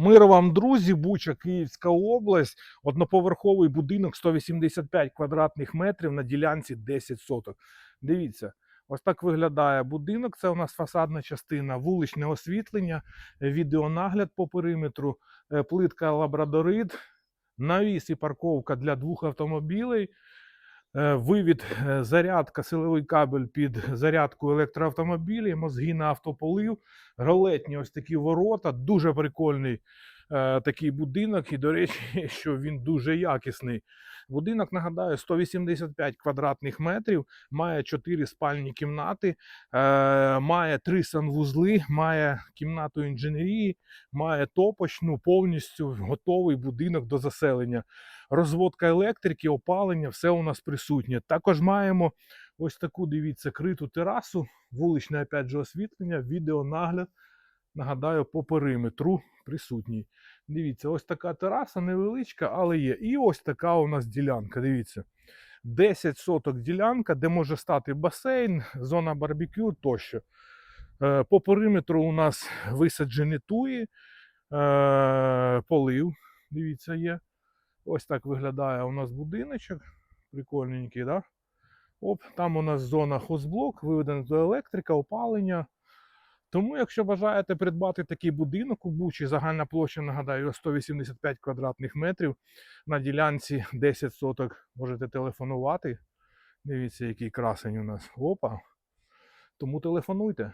Мир вам, друзі, Буча, Київська область, одноповерховий будинок 185 квадратних метрів на ділянці 10 соток. Дивіться, ось так виглядає будинок. Це у нас фасадна частина, вуличне освітлення, відеонагляд по периметру, е, плитка лабрадорит, навіс і парковка для двох автомобілей. Е, Вивід, е, зарядка, силовий кабель під зарядку електроавтомобілів, мозги на автополив, ролетні ось такі ворота, дуже прикольний такий будинок. І, до речі, що він дуже якісний. Будинок, нагадаю, 185 квадратних метрів, має 4 спальні кімнати, е, має 3 санвузли, має кімнату інженерії, має топочну, повністю готовий будинок до заселення. Розводка електрики, опалення, все у нас присутнє. Також маємо ось таку, дивіться, криту терасу, вуличне опять же освітлення, відеонагляд. Нагадаю, по периметру присутній. Дивіться, ось така тераса невеличка, але є. І ось така у нас ділянка. Дивіться. 10 соток ділянка, де може стати басейн, зона барбекю тощо. Е, По периметру у нас висаджені туї, е, полив. Дивіться, є. Ось так виглядає у нас будиночок. Прикольненький, да? Оп, там у нас зона хозблок, виведена до електрика, опалення. Тому, якщо бажаєте придбати такий будинок у Бучі, загальна площа, нагадаю, 185 квадратних метрів на ділянці 10 соток, можете телефонувати. Дивіться, який красень у нас. Опа. Тому телефонуйте.